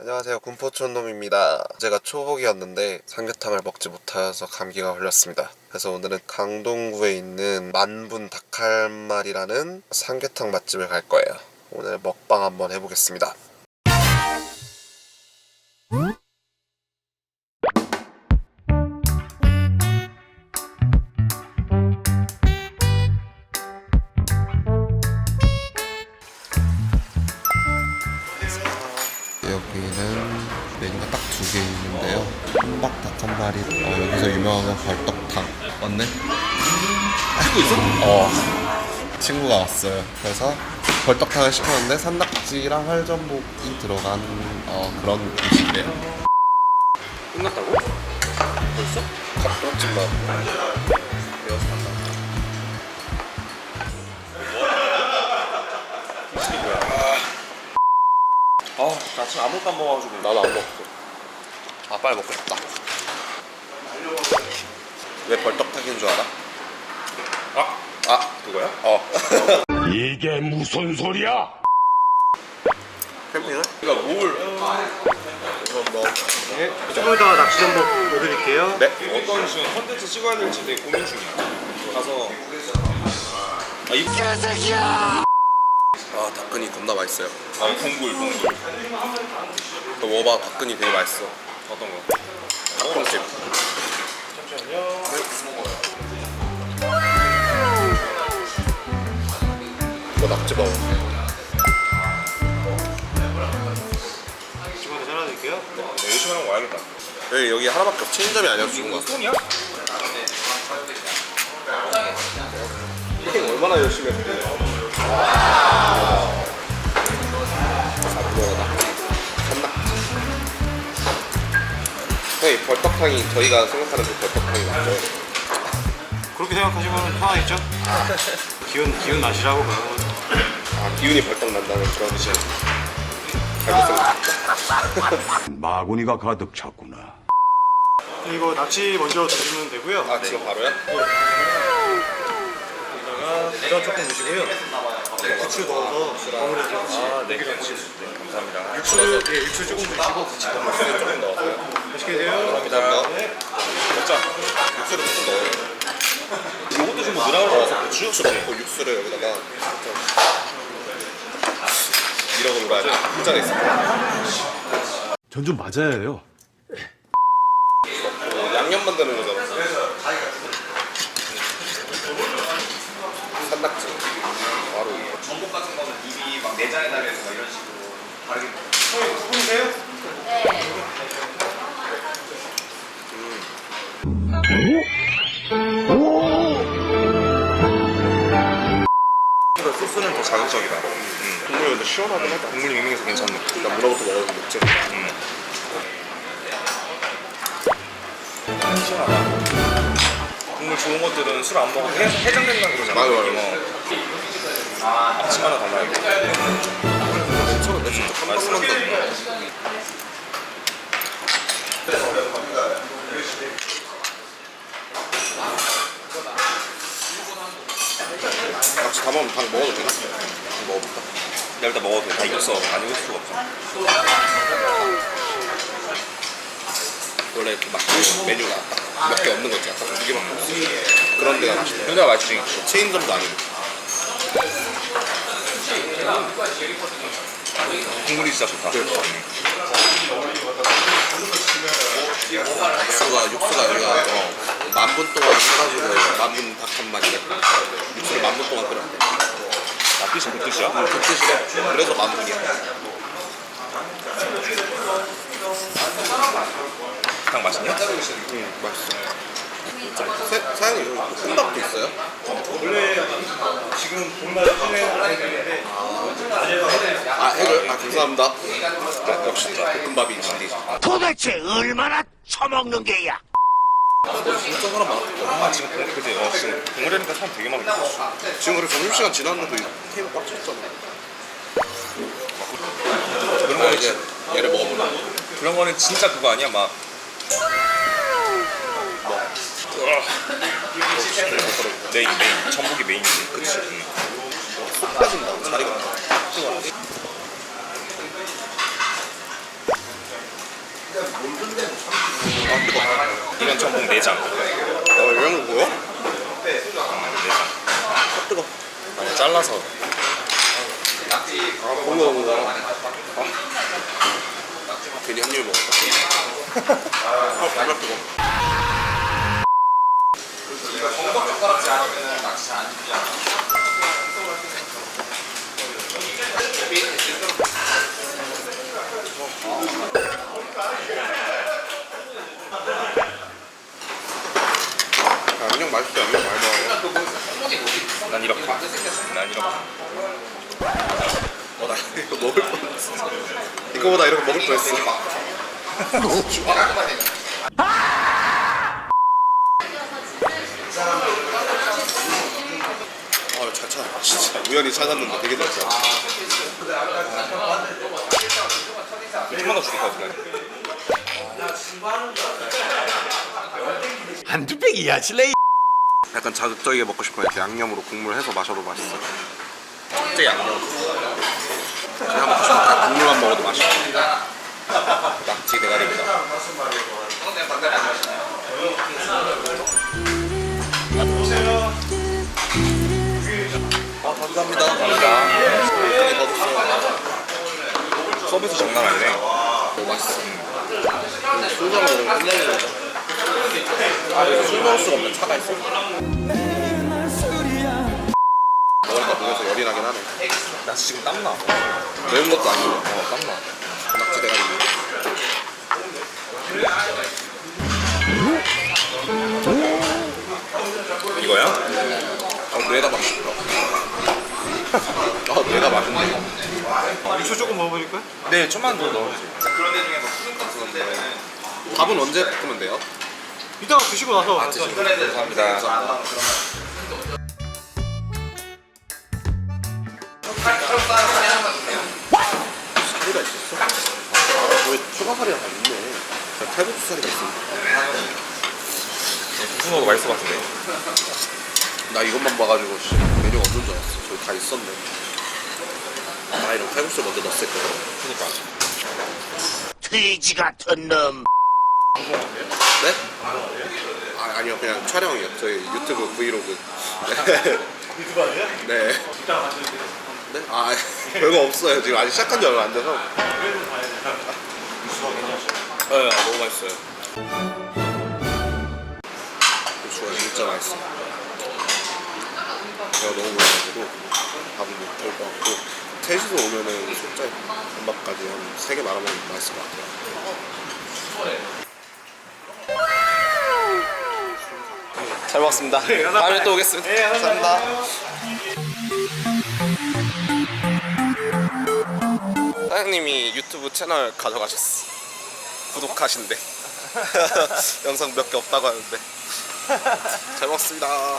안녕하세요. 군포촌놈입니다. 제가 초복이었는데 삼계탕을 먹지 못하여서 감기가 걸렸습니다. 그래서 오늘은 강동구에 있는 만분 닭할말이라는 삼계탕 맛집을 갈 거예요. 오늘 먹방 한번 해보겠습니다 두 개 있는데요. 혼박닭 한 마리. 어, 여기서 유명한 건 벌떡탕. 맞네? 친구 있어? 어. 친구가 왔어요. 그래서 벌떡탕을 시켰는데 산낙지랑 활전복이 들어간 어, 그런 음식이에요. 끝났다고? 벌써? 맛. 배워서 간다. 아, 나 지금 아무것도 안 먹어가지고. 나도 안 먹었어. 아, 빨리 먹고 싶다. 왜 벌떡탕인 줄 알아? 아, 아, 그거야? 어. 이게 무슨 소리야? 캠핑을? 이거 뭘? 뭐. 네, 조금 더 낚시 전복 넣어드릴게요. 네. 어떤 지금 컨텐츠 찍어야 될지 되게 고민 중이야. 가서. 아, 이. 아, 닭근이 겁나 맛있어요. 아, 동굴, 동굴. 너 먹어봐, 닭근이 되게 맛있어. 어떤 거? 닭똥집. 이거 낙지 먹어. 조금 더 잘라드릴게요. 네, 열심히 하면 와야겠다. 여기, 여기 하나밖에 없어. 체인점이 아니어서 좋은 거 같아. 손이야? 캠핑 얼마나 열심히 했는데. 형이 벌떡탕이 저희가 생각하는 그 벌떡탕이 맞죠? 그렇게 생각하시면 편하겠죠? 기운 기운 나시라고 거죠. 아 기운이 벌떡 난다는 그런 뜻이. 마구니가 가득 찼구나. 이거 낚시 먼저 드시면 되고요. 아 지금 바로요? 여기다가 계란 조금 넣으시고요. 부추 넣어서 버무려 드시고 아, 네, 그렇지. 네, 감사합니다. 육수 예 육수 조금 드시고 부추 넣어서 조금 넣어서요. 맛있게 드세요. 감사합니다. 네. 먹자. 육수를 조금 넣어요. 이것도 좀 뭐라고 그러서 고추? 육수 넣고 육수를 여기다가 이러고 놀아야 돼. 한잔에 있어. 전좀 맞아야 해요. 어, 양념 만드는 거잖아. 산낙지. 바로 이거. 전복 같은 거는 입이 막 내장에 달려서 막 이런 식으로 다르게. 그러니까 소스는 더 자극적이다. 음. 국물 근데 시원하긴 하다. 국물 밍밍해서 괜찮네. 일단 문어부터 먹어서 먹지. 음. 시원하다. 국물 좋은 것들은 술 안 먹어도 해, 해장된다 그러잖아. 맞아, 맞아. 느낌 은. 아침 하나 달라 이거. 괜찮은데 진짜 깜짝 놀랐다. 같이 다 먹으면 닭 먹어도 되나? 먹어볼까? 내가 일단 먹어도 돼. 다 익었어. 안 익을 수가 없어. 원래 그 막그 메뉴가 몇 개 없는 거 있잖아. 딱두 개밖에 없어. 그런 데가. 근데 맛있지. 체인점도 아니고. 국물이 진짜 좋다. 육수가 육수가 여기가 어, 만분 동안 해가지고 만분 닭한 마리를 육수를 만분 동안 끓여. 아, 뜻이 그 뜻이야? 그 뜻이래. 그래서 만분이야. 닭 맛있냐? 응, 맛있어. 사- 사장님 여기 혼밥도 있어요? 원래 지금 봄날 시즌에 많이 되는데 아 해결. 아 감사합니다. 아, 역시 볶음밥이 진리지. 도대체 얼마나 처먹는 게야? 진짜 사람 많았다. 아, 지금 동, 그지? 어, 지금 동물이니까 사람 되게 많겠다. 지금 그래 점심시간 지났는데 테이블 꽉 찼잖아. 그런 아 거는, 이제 얘를 먹어보나? 그런 거는 진짜 그거 아니야? 막. 메인, 메인. 전복이 메인이지. 그치. 응. 속 빠진다. 자리가. 아 뜨거. 이건 전복 내장. 어 이런 거 뭐야? 내장. 아 뜨거. 아니 잘라서. 아 고기 먹는 거. 아. 괜히 한입 먹었다. 아 정말 뜨거. 양념 맛있어 양념 많이 넣어. 난 이렇게. 난 이렇게. 어, 나 이거 먹을 뻔했어. 이거보다 이렇게 먹을 뻔했어. 아, 진짜 우연히 찾았는데 되게 잘. 조금만 더 줄일 것 같은데. 한두 팩이야 실레이 약간 자극적이게 먹고 싶어요. 이렇게 양념으로 국물 해서 마셔도 맛있어. 제 양념. 그냥 먹고 싶어. 국물만 먹어도 맛있어. 낙지 대가리입니다. 감사합니다. 감사합니다. 서비스 장난 아니네. 오, 맛있어. 술 먹으면 끝내는 술 먹을 수가 없는 차가 있어. 먹으니까 목에서 열이 나긴 하네. 나 지금 땀나. 매운 것도 아니고. 어, 땀나. 낙지 대가리. 이거야? 아, 뇌가 맛있다. 아, 뇌가 맛있네. 육수 조금 먹어보실까요? 네, 좀만 더 넣어주세요. 밥은 언제 볶으면 돼요? 이따가 드시고 나서 아, 드시고. 감사합니다. 살이가 있었어? 아, 저희 추가살이 하나 있네. 칼국수살이가 있어. 무슨 먹어 맛있을 것 같은데. 나 이것만 봐가지고 씨, 메뉴가 없는 줄 알았어. 저기 다 있었네. 아, 이런 칼국수 먼저 넣었을 거야. 그니까. 돼지 같은 놈 네? 아, 아니요. 그냥 촬영이요. 저희 유튜브 브이로그. 네. 유튜브 아니에요? 네. 네? 아, 별거 없어요. 지금 아직 시작한 지 얼마 안 돼서. 네, 너무 맛있어요. 고추가 진짜 맛있어. 제가 너무 몰라가지고 밥은 못할 것 같고 셋이서 오면은 진짜 단밥까지 한 세 개 말아먹으면 맛있을 것 같아요. 잘 먹었습니다. 다음에 또 오겠습니다. 네, 감사합니다. 사장님이 유튜브 채널 가져가셨어. 구독하신대. 영상 몇 개 없다고 하는데. 잘 먹었습니다.